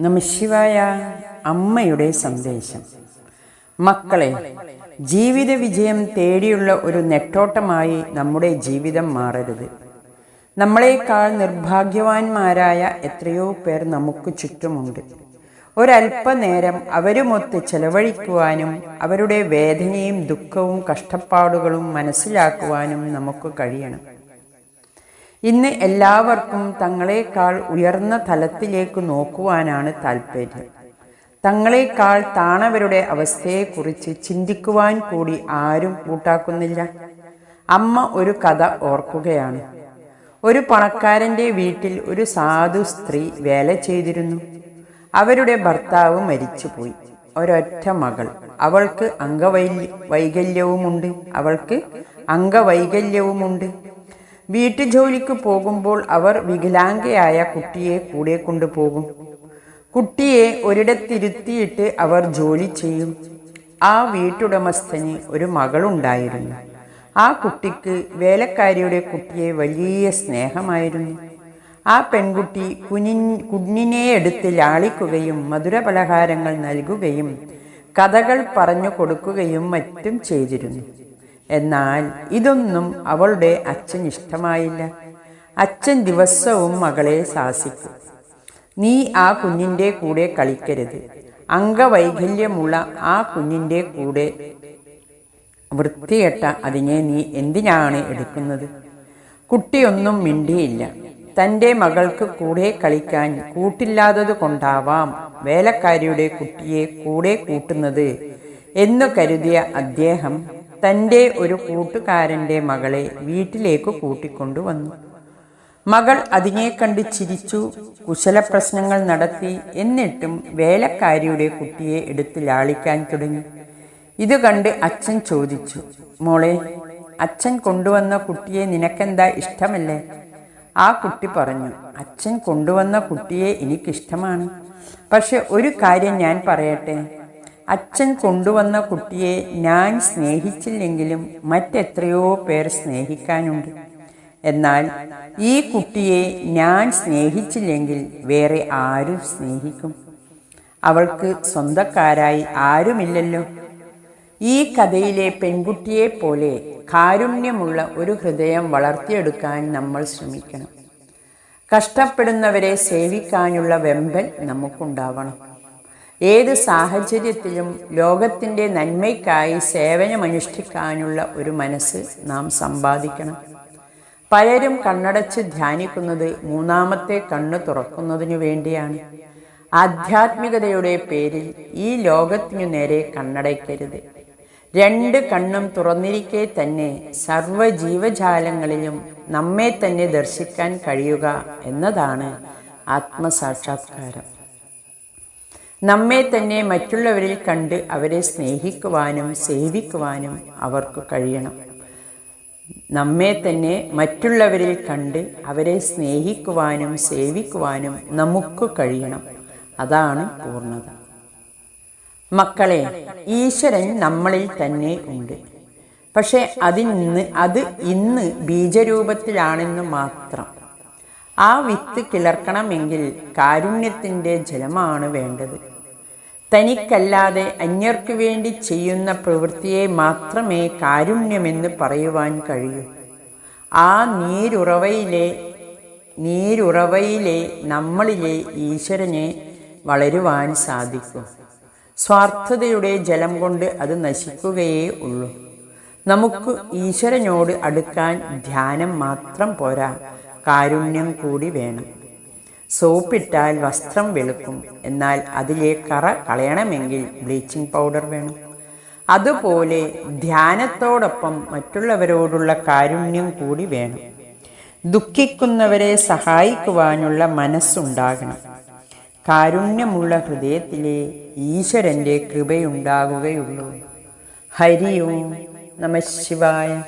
നമശിവായ അമ്മയുടെ സന്ദേശം. മക്കളെ ജീവിത വിജയം തേടിയുള്ള ഒരു നെട്ടോട്ടമായി നമ്മുടെ ജീവിതം മാറരുത്. നമ്മളെക്കാൾ നിർഭാഗ്യവാന്മാരായ എത്രയോ പേർ നമുക്ക് ചുറ്റുമുണ്ട്. ഒരല്പനേരം അവരുമൊത്ത് ചെലവഴിക്കുവാനും അവരുടെ വേദനയും ദുഃഖവും കഷ്ടപ്പാടുകളും മനസ്സിലാക്കുവാനും നമുക്ക് കഴിയണം. ഇന്ന് എല്ലാവർക്കും തങ്ങളെക്കാൾ ഉയർന്ന തലത്തിലേക്ക് നോക്കുവാനാണ് താല്പര്യം. തങ്ങളെക്കാൾ താണവരുടെ അവസ്ഥയെക്കുറിച്ച് ചിന്തിക്കുവാൻ കൂടി ആരും കൂട്ടാക്കുന്നില്ല. അമ്മ ഒരു കഥ ഓർക്കുകയാണ്. ഒരു പണക്കാരന്റെ വീട്ടിൽ ഒരു സാധു സ്ത്രീ വേല ചെയ്തിരുന്നു. അവരുടെ ഭർത്താവ് മരിച്ചുപോയി. ഒരൊറ്റ മകൾ. അവൾക്ക് അംഗവൈ വൈകല്യവുമുണ്ട്. അവൾക്ക് അംഗവൈകല്യവുമുണ്ട്. വീട്ടുജോലിക്ക് പോകുമ്പോൾ അവർ വികലാംഗയായ കുട്ടിയെ കൂടെ കൊണ്ടുപോകും. കുട്ടിയെ ഒരിടത്തിരുത്തിയിട്ട് അവർ ജോലി ചെയ്യും. ആ വീട്ടുടമസ്ഥന് ഒരു മകളുണ്ടായിരുന്നു. ആ കുട്ടിക്ക് വേലക്കാരിയുടെ കുട്ടിയെ വലിയ സ്നേഹമായിരുന്നു. ആ പെൺകുട്ടി കുനി കുഞ്ഞിനെ എടുത്ത് ലാളിക്കുകയും മധുര പലഹാരങ്ങൾ നൽകുകയും കഥകൾ പറഞ്ഞു കൊടുക്കുകയും മറ്റും ചെയ്തിരുന്നു. എന്നാൽ ഇതൊന്നും അവളുടെ അച്ഛൻ ഇഷ്ടമായില്ല. അച്ഛൻ ദിവസവും മകളെ ശാസിക്കും. നീ ആ കുഞ്ഞിന്റെ കൂടെ കളിക്കരുത്. അംഗവൈകല്യമുള്ള ആ കുഞ്ഞിന്റെ കൂടെ വൃത്തികെട്ട അതിനെ നീ എന്തിനാണ് എടുക്കുന്നത്? കുട്ടിയൊന്നും മിണ്ടിയില്ല. തന്റെ മകൾക്ക് കൂടെ കളിക്കാൻ കൂട്ടില്ലാത്തത് കൊണ്ടാവാം വേലക്കാരിയുടെ കുട്ടിയെ കൂടെ കൂട്ടുന്നത് എന്നു കരുതിയ അദ്ദേഹം തന്റെ ഒരു കൂട്ടുകാരന്റെ മകളെ വീട്ടിലേക്ക് കൂട്ടിക്കൊണ്ടുവന്നു മകൾ അതിനെ കണ്ട് ചിരിച്ചു കുശല പ്രശ്നങ്ങൾ നടത്തി എന്നിട്ടും വേലക്കാരിയുടെ കുട്ടിയെ എടുത്ത് ലാളിക്കാൻ തുടങ്ങി. ഇത് കണ്ട് അച്ഛൻ ചോദിച്ചു മോളെ അച്ഛൻ കൊണ്ടുവന്ന കുട്ടിയെ നിനക്കെന്താ ഇഷ്ടമല്ലേ? ആ കുട്ടി പറഞ്ഞു അച്ഛൻ കൊണ്ടുവന്ന കുട്ടിയെ എനിക്കിഷ്ടമാണ്. പക്ഷെ ഒരു കാര്യം ഞാൻ പറയട്ടെ അച്ഛൻ കൊണ്ടുവന്ന കുട്ടിയെ ഞാൻ സ്നേഹിച്ചില്ലെങ്കിലും മറ്റെത്രയോ പേർ സ്നേഹിക്കാനുണ്ട്. എന്നാൽ ഈ കുട്ടിയെ ഞാൻ സ്നേഹിച്ചില്ലെങ്കിൽ വേറെ ആരും സ്നേഹിക്കും. അവൾക്ക് സ്വന്തക്കാരായി ആരുമില്ലല്ലോ. ഈ കഥയിലെ പെൺകുട്ടിയെ പോലെ കാരുണ്യമുള്ള ഒരു ഹൃദയം വളർത്തിയെടുക്കാൻ നമ്മൾ ശ്രമിക്കണം. കഷ്ടപ്പെടുന്നവരെ സേവിക്കാനുള്ള വെമ്പൽ നമുക്കുണ്ടാവണം. ഏത് സാഹചര്യത്തിലും ലോകത്തിന്റെ നന്മയ്ക്കായി സേവനമനുഷ്ഠിക്കാനുള്ള ഒരു മനസ്സ് നാം സമ്പാദിക്കണം. പലരും കണ്ണടച്ച് ധ്യാനിക്കുന്നത് മൂന്നാമത്തെ കണ്ണ് തുറക്കുന്നതിനു വേണ്ടിയാണ്. ആധ്യാത്മികതയുടെ പേരിൽ ഈ ലോകത്തിനു നേരെ കണ്ണടയ്ക്കരുത്. രണ്ട് കണ്ണും തുറന്നിരിക്കെ തന്നെ സർവ ജീവജാലങ്ങളിലും നമ്മെ തന്നെ ദർശിക്കാൻ കഴിയുക എന്നതാണ് ആത്മസാക്ഷാത്കാരം. നമ്മെ തന്നെ മറ്റുള്ളവരിൽ കണ്ട് അവരെ സ്നേഹിക്കുവാനും സേവിക്കുവാനും അവർക്ക് കഴിയണം. നമ്മെ തന്നെ മറ്റുള്ളവരിൽ കണ്ട് അവരെ സ്നേഹിക്കുവാനും സേവിക്കുവാനും നമുക്ക് കഴിയണം. അതാണ് പൂർണത. മക്കളെ ഈശ്വരൻ നമ്മളിൽ തന്നെ ഉണ്ട്. പക്ഷെ അതിന് അത് ഇന്ന് ബീജരൂപത്തിലാണെന്ന് മാത്രം. ആ വിത്ത് കിളർക്കണമെങ്കിൽ കാരുണ്യത്തിന്റെ ജലമാണ് വേണ്ടത്. തനിക്കല്ലാതെ അന്യർക്കു വേണ്ടി ചെയ്യുന്ന പ്രവൃത്തിയെ മാത്രമേ കാരുണ്യമെന്ന് പറയുവാൻ കഴിയൂ. ആ നീരുറവയിലെ നീരുറവയിലെ നമ്മളിലെ ഈശ്വരനെ വളരുവാൻ സാധിക്കും. സ്വാർത്ഥതയുടെ ജലം കൊണ്ട് അത് നശിക്കുകയേ ഉള്ളൂ. നമുക്ക് ഈശ്വരനോട് അടുക്കാൻ ധ്യാനം മാത്രം പോരാ. കാരുണ്യം കൂടി വേണം. സോപ്പിട്ടാൽ വസ്ത്രം വെളുക്കും. എന്നാൽ അതിലെ കറ കളയണമെങ്കിൽ ബ്ലീച്ചിങ് പൗഡർ വേണം. അതുപോലെ ധ്യാനത്തോടൊപ്പം മറ്റുള്ളവരോടുള്ള കാരുണ്യം കൂടി വേണം. ദുഃഖിക്കുന്നവരെ സഹായിക്കുവാനുള്ള മനസ്സുണ്ടാകണം. കാരുണ്യമുള്ള ഹൃദയത്തിലെ ഈശ്വരന്റെ കൃപയുണ്ടാകുകയുള്ളൂ. ഹരി ഓം നമ ശിവായ.